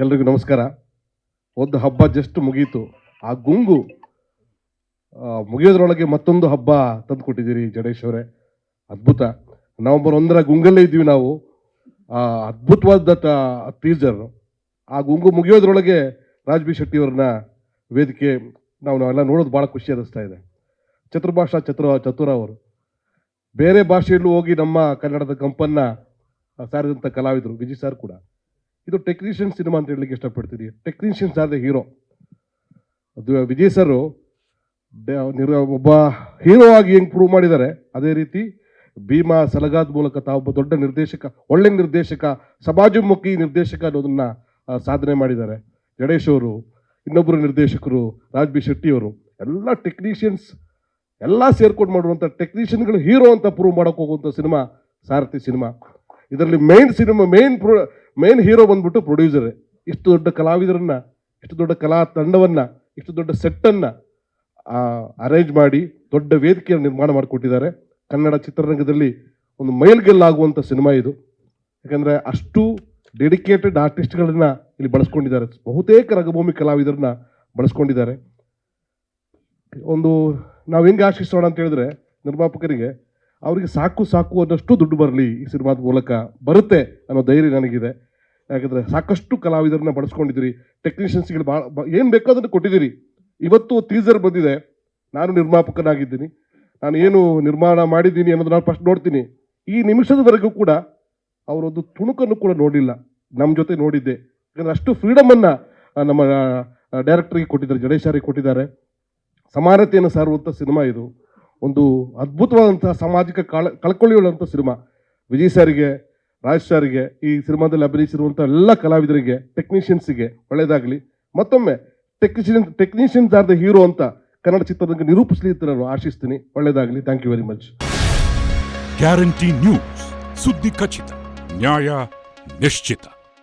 ಎಲ್ರಿಗೂ ನಮಸ್ಕಾರ. ಒಂದು ಹಬ್ಬ ಜಸ್ಟ್ ಮುಗೀತು. ಆ ಗುಂಗು ಮುಗಿಯೋದ್ರೊಳಗೆ ಮತ್ತೊಂದು ಹಬ್ಬ ತಂದು ಕೊಟ್ಟಿದ್ದೀರಿ ಜಡೇಶ್ ಅವರೇ. ಅದ್ಭುತ. ನವಂಬರ್ ಒಂದರ ಗುಂಗಲ್ಲೇ ಇದ್ದೀವಿ ನಾವು. ಅದ್ಭುತವಾದ ಟೀಸರ್ ಆ ಗುಂಗು ಮುಗಿಯೋದ್ರೊಳಗೆ ರಾಜ್ಬಿ ಶೆಟ್ಟಿಯವ್ರನ್ನ ವೇದಿಕೆ ನಾವು ನಾವೆಲ್ಲ ನೋಡೋದು ಭಾಳ ಖುಷಿ ಅನ್ನಿಸ್ತಾ ಇದೆ. ಚತುರ್ಭಾಷಾ ಚತುರ ಚತುರ ಅವರು. ಬೇರೆ ಭಾಷೆಯಲ್ಲೂ ಹೋಗಿ ನಮ್ಮ ಕನ್ನಡದ ಕಂಪನ್ನ ಸಾರಿದಂಥ ಕಲಾವಿದರು ವಿಜಯ್ ಸರ್ ಕೂಡ. ಇದು ಟೆಕ್ನಿಷಿಯನ್ ಸಿನಿಮಾ ಅಂತ ಹೇಳಲಿಕ್ಕೆ ಇಷ್ಟಪಡ್ತೀನಿ. Technicians are the hero. ಅದು ವಿಜಯ್ ಸರ್ ಒಬ್ಬ ಹೀರೋ ಆಗಿ ಹೆಂಗ್ ಪ್ರೂವ್ ಮಾಡಿದ್ದಾರೆ, ಅದೇ ರೀತಿ ಭೀಮಾ ಸಲಗಾದ ಮೂಲಕ ತಾವೊಬ್ಬ ದೊಡ್ಡ ನಿರ್ದೇಶಕ, ಒಳ್ಳೆ ನಿರ್ದೇಶಕ, ಸಮಾಜಮುಖಿ ನಿರ್ದೇಶಕ ಅನ್ನೋದನ್ನ ಸಾಧನೆ ಮಾಡಿದ್ದಾರೆ. ಗಣೇಶ್ ಅವರು ಇನ್ನೊಬ್ಬರು ನಿರ್ದೇಶಕರು ರಾಜ್ ಬಿ ಶೆಟ್ಟಿ ಅವರು, ಎಲ್ಲ ಟೆಕ್ನಿಷಿಯನ್ಸ್, ಎಲ್ಲ ಸೇರ್ಕೊಂಡು ಮಾಡುವಂಥ ಟೆಕ್ನಿಷಿಯನ್ಗಳು ಹೀರೋ ಅಂತ ಪ್ರೂವ್ ಮಾಡೋಕೆ ಹೋಗುವಂಥ ಸಿನಿಮಾ, ಸಾರಥಿ ಸಿನಿಮಾ. ಇದರಲ್ಲಿ main cinema main pro main hero ಬಂದ್ಬಿಟ್ಟು ಪ್ರೊಡ್ಯೂಸರ್ ಇಷ್ಟು ದೊಡ್ಡ ಕಲಾವಿದರನ್ನ, ಇಷ್ಟು ದೊಡ್ಡ ಕಲಾ ತಂಡವನ್ನು, ಇಷ್ಟು ದೊಡ್ಡ ಸೆಟ್ಟನ್ನು ಅರೇಂಜ್ ಮಾಡಿ ದೊಡ್ಡ ವೇದಿಕೆಯನ್ನು ನಿರ್ಮಾಣ ಮಾಡಿಕೊಟ್ಟಿದ್ದಾರೆ. ಕನ್ನಡ ಚಿತ್ರರಂಗದಲ್ಲಿ ಒಂದು ಮೈಲ್ಗೆಲ್ಲಾಗುವಂಥ ಸಿನಿಮಾ ಇದು. ಯಾಕಂದ್ರೆ ಅಷ್ಟು ಡೆಡಿಕೇಟೆಡ್ ಆರ್ಟಿಸ್ಟ್ಗಳನ್ನು ಇಲ್ಲಿ ಬಳಸ್ಕೊಂಡಿದ್ದಾರೆ. ಬಹುತೇಕ ರಂಗಭೂಮಿ ಕಲಾವಿದರನ್ನ ಬಳಸ್ಕೊಂಡಿದ್ದಾರೆ. ಒಂದು, ನಾವು ಹೆಂಗೆ ಆಶಿಸೋಣ ಅಂತ ಹೇಳಿದ್ರೆ ನಿರ್ಮಾಪಕರಿಗೆ ಅವರಿಗೆ ಸಾಕು ಸಾಕು ಅನ್ನಷ್ಟು ದುಡ್ಡು ಬರಲಿ ಈ ಸಿನಿಮಾದ ಮೂಲಕ ಬರುತ್ತೆ ಅನ್ನೋ ಧೈರ್ಯ ನನಗಿದೆ. ಯಾಕಂದರೆ ಸಾಕಷ್ಟು ಕಲಾವಿದರನ್ನ ಬಳಸ್ಕೊಂಡಿದ್ದೀರಿ ಟೆಕ್ನಿಷಿಯನ್ಸ್ಗಳು ಭಾಳ ಏನು ಬೇಕೋ ಅದನ್ನು ಕೊಟ್ಟಿದ್ದೀರಿ. ಇವತ್ತು ಟೀಸರ್ ಬಂದಿದೆ. ನಾನು ನಿರ್ಮಾಪಕನಾಗಿದ್ದೀನಿ. ನಾನು ಏನು ನಿರ್ಮಾಣ ಮಾಡಿದ್ದೀನಿ ಅನ್ನೋದು ನಾನು ಫಸ್ಟ್ ನೋಡ್ತೀನಿ. ಈ ನಿಮಿಷದವರೆಗೂ ಕೂಡ ಅವರೊಂದು ತುಣುಕನ್ನು ಕೂಡ ನೋಡಿಲ್ಲ ನಮ್ಮ ಜೊತೆ ನೋಡಿದ್ದೆ. ಯಾಕಂದರೆ ಅಷ್ಟು ಫ್ರೀಡಮನ್ನು ನಮ್ಮ ಡೈರೆಕ್ಟ್ರಿಗೆ ಕೊಟ್ಟಿದ್ದಾರೆ ಜಡೇಶಾರಿಗೆ ಕೊಟ್ಟಿದ್ದಾರೆ. ಸಮಾನತೆಯನ್ನು ಸಾರುವಂಥ ಸಿನಿಮಾ ಇದು. ಒಂದು ಅದ್ಭುತವಾದಂಥ ಸಾಮಾಜಿಕ ಕಳ ಕಳ್ಕೊಳ್ಳುವಂಥ ಸಿನಿಮಾ. ವಿಜಯ್ ಸಾರಿಗೆ, ರಾಜ್ ಸಾರಿಗೆ, ಈ ಸಿನಿಮಾದಲ್ಲಿ ಅಭಿನಯಿಸಿರುವಂಥ ಎಲ್ಲ ಕಲಾವಿದರಿಗೆ, ಟೆಕ್ನಿಷಿಯನ್ಸಿಗೆ ಒಳ್ಳೆಯದಾಗಲಿ. ಮತ್ತೊಮ್ಮೆ technician, technicians are the hero ಅಂತ ಕನ್ನಡ ಚಿತ್ರರಂಗ ನಿರೂಪಿಸಲಿ ಅಂತ ನಾನು ಆಶಿಸ್ತೀನಿ. ಒಳ್ಳೆಯದಾಗಲಿ. Thank you very much. Guarantee news. ಸುದ್ದಿ ಖಚಿತ. ನ್ಯಾಯ ನಿಶ್ಚಿತ.